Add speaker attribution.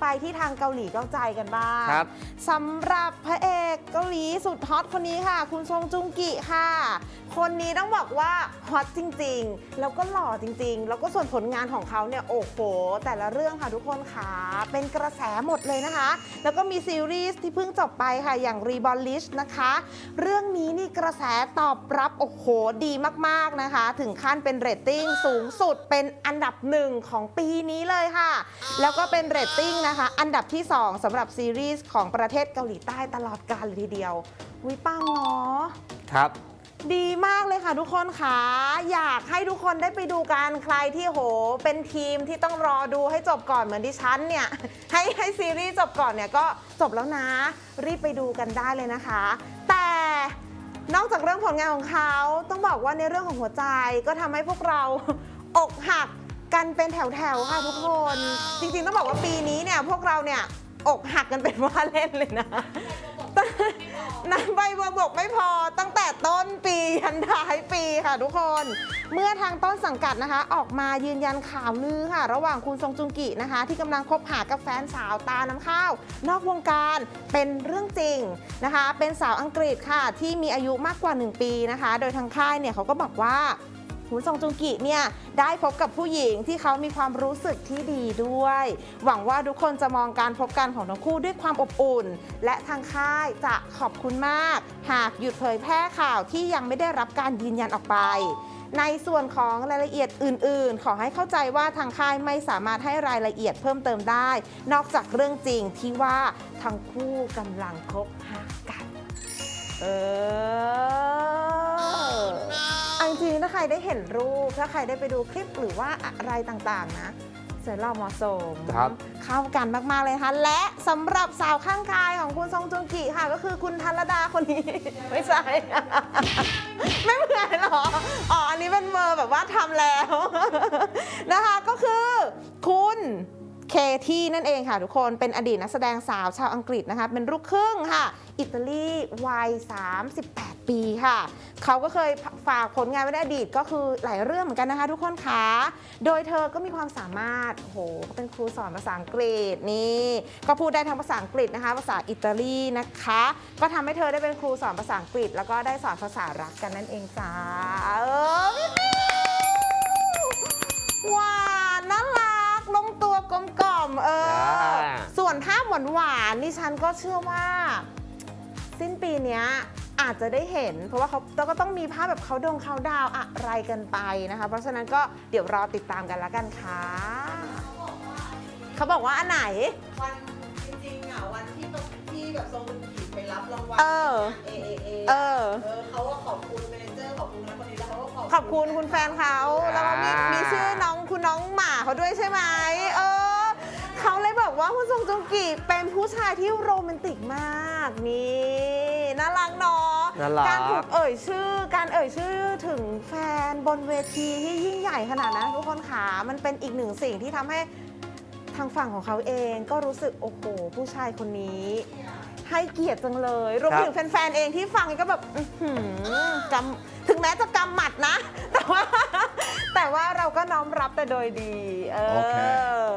Speaker 1: ไปที่ทางเกาหลีเกาใจกันบ้าง
Speaker 2: ครับ
Speaker 1: สำหรับพระเอกเกาหลีสุดฮอตคนนี้ค่ะ คุณซงจุงกิค่ะ คนนี้ต้องบอกว่าฮอตจริง ๆ แล้วก็หล่อจริง ๆ แล้วก็ส่วนผลงานของเขาเนี่ยโอ้โห แต่ละเรื่องค่ะทุกคนค่ะ เป็นกระแสหมดเลยนะคะ แล้วก็มีซีรีส์ที่เพิ่งจบไปค่ะอย่าง Rebolish นะคะ เรื่องนี้นี่ กระแสตอบรับ โอ้โห ดีมาก ๆ นะคะ ถึงขั้นเป็นเรตติ้งสูงสุดเป็นอันดับหนึ่งของปีนี้เลยค่ะ แล้วก็เป็นเรตติ้งนะคะ อันดับที่ 2สำหรับซีรีส์ของประเทศเกาหลีใต้ตลอดกาลเลยทีเดียววิปังเนาะ
Speaker 2: ครับ
Speaker 1: ดีมากเลยค่ะทุกคนค่ะอยากให้ทุกคนได้ไปดูกันใครที่โห เป็นทีมที่ต้องรอดูให้จบก่อนเหมือนดิฉันเนี่ย ให้ให้ซีรีส์จบก่อนเนี่ยก็จบแล้วนะ รีบไปดูกันได้เลยนะคะแต่ นอกจากเรื่องผลงานของเขาต้องบอกว่าในเรื่องของหัวใจก็ทำให้พวกเราอกหักกันเป็นแถวๆค่ะทุกคน จริงๆต้องบอกว่าปีนี้เนี่ยพวกเราเนี่ยอกหักกันเป็นว่าเล่นเลยนะ น้ำใบบัวบกไม่พอตั้งแต่ต้นปียันท้ายปีค่ะทุกคน เมื่อทางต้นสังกัดนะคะ ออกมายืนยันข่าวลือค่ะ ระหว่างคุณทรงจุงกินะคะ ที่กำลังคบหากับแฟนสาวตาน้ำข้าว นอกวงการเป็นเรื่องจริงนะคะ เป็นสาวอังกฤษค่ะที่มีอายุมากกว่า 1 ปีนะคะ โดยทางค่ายเนี่ยเขาก็บอกว่า คุณซองจุงกิเนี่ยได้พบกับผู้หญิงที่เขามีความรู้สึกที่ดีด้วย หวังว่าทุกคนจะมองการพบกันของทั้งคู่ด้วยความอบอุ่น และทางค่ายจะขอบคุณมาก หากหยุดเผยแพร่ข่าวที่ยังไม่ได้รับการยืนยันออกไป ในส่วนของรายละเอียดอื่น ๆ ขอให้เข้าใจว่าทางค่ายไม่สามารถให้รายละเอียดเพิ่มเติมได้ นอกจากเรื่องจริงที่ว่าทั้งคู่กำลังคบหากัน เออเอาจริงๆถ้าใครได้เห็นรูป ถ้าใครได้ไปดูคลิปหรือว่าอะไรต่างๆ นะสวยหล่อเหมาะสม
Speaker 2: ครับ
Speaker 1: เข้ากันมาก ๆ เลยนะคะและสำหรับสาวข้างกายของคุณซองจุงกิค่ะ ก็คือคุณธัรดาคนนี้ ไม่ใช่ ไม่เหมือนหรอ อ๋อ อันนี้เป็นเมอร์แบบว่าทำแล้ว นะคะก็คือคุณเค ที่นั่นเองค่ะทุกคนเป็นอดีตนักแสดงสาวชาวอังกฤษนะคะเป็นลูกครึ่งค่ะ อิตาลีวัย 38 ปีค่ะ เขาก็เคยฝากผลงานไว้ในอดีตก็คือหลายเรื่องเหมือนกันนะคะ ทุกคนคะโดยเธอก็มีความสามารถโอ้โหเป็นครูสอนภาษาอังกฤษนี่ก็พูดได้ทั้งภาษาอังกฤษนะคะ ภาษาอิตาลีนะคะ ก็ทำให้เธอได้เป็นครูสอนภาษาอังกฤษ แล้วก็ได้สอนภาษารักกันนั่นเองจ้าเออ ส่วนภาพหวานๆนี่ฉันก็เชื่อว่า สิ้นปีเนี้ยอาจจะได้เห็น เพราะว่าเขาก็ต้องมีภาพแบบเขาดงเขาดาวอะไรกันไปนะคะ เพราะฉะนั้นก็เดี๋ยวรอติดตามกันแล้วกันค่ะเขาบอกว่าอันไหน
Speaker 3: วันจริงๆอะวันที่ตรงที่แบบทรงเป็นขีดไปรับรางวัล
Speaker 1: เออ
Speaker 3: เอเอเอ
Speaker 1: เออ
Speaker 3: เออเขาก็ขอบคุณเมเนเจอร์ขอบคุณนะคนนี้แล้วเขาก็ขอบ
Speaker 1: ขอบคุณคุณแฟนเขาแล้วก็มี
Speaker 2: อ่ามี
Speaker 1: มีชื่อน้องคุณน้องหมาเขาด้วยใช่ไหมเออ เขาเลยบอกว่าคุณทรงจุงกิเป็นผู้ชายที่โรแมนติกมากนี่น่ารักเนาะ
Speaker 2: น่ารัก
Speaker 1: การถูกเอ่ยชื่อ การเอ่ยชื่อถึงแฟนบนเวทีที่ยิ่งใหญ่ขนาดนั้นทุกคนขามันเป็นอีกหนึ่งสิ่งที่ทำให้ทางฝั่งของเขาเองก็รู้สึกโอ้โหผู้ชายคนนี้ ให้เกียรติจังเลยรวม
Speaker 2: ครับ
Speaker 1: ถึงแฟนๆเองที่ฟังก็แบบอื้อหือกำถึงแม้จะกำหมัดนะ แต่ว่า แต่ว่าเราก็น้อมรับแต่โดยดี เออ
Speaker 2: โอเค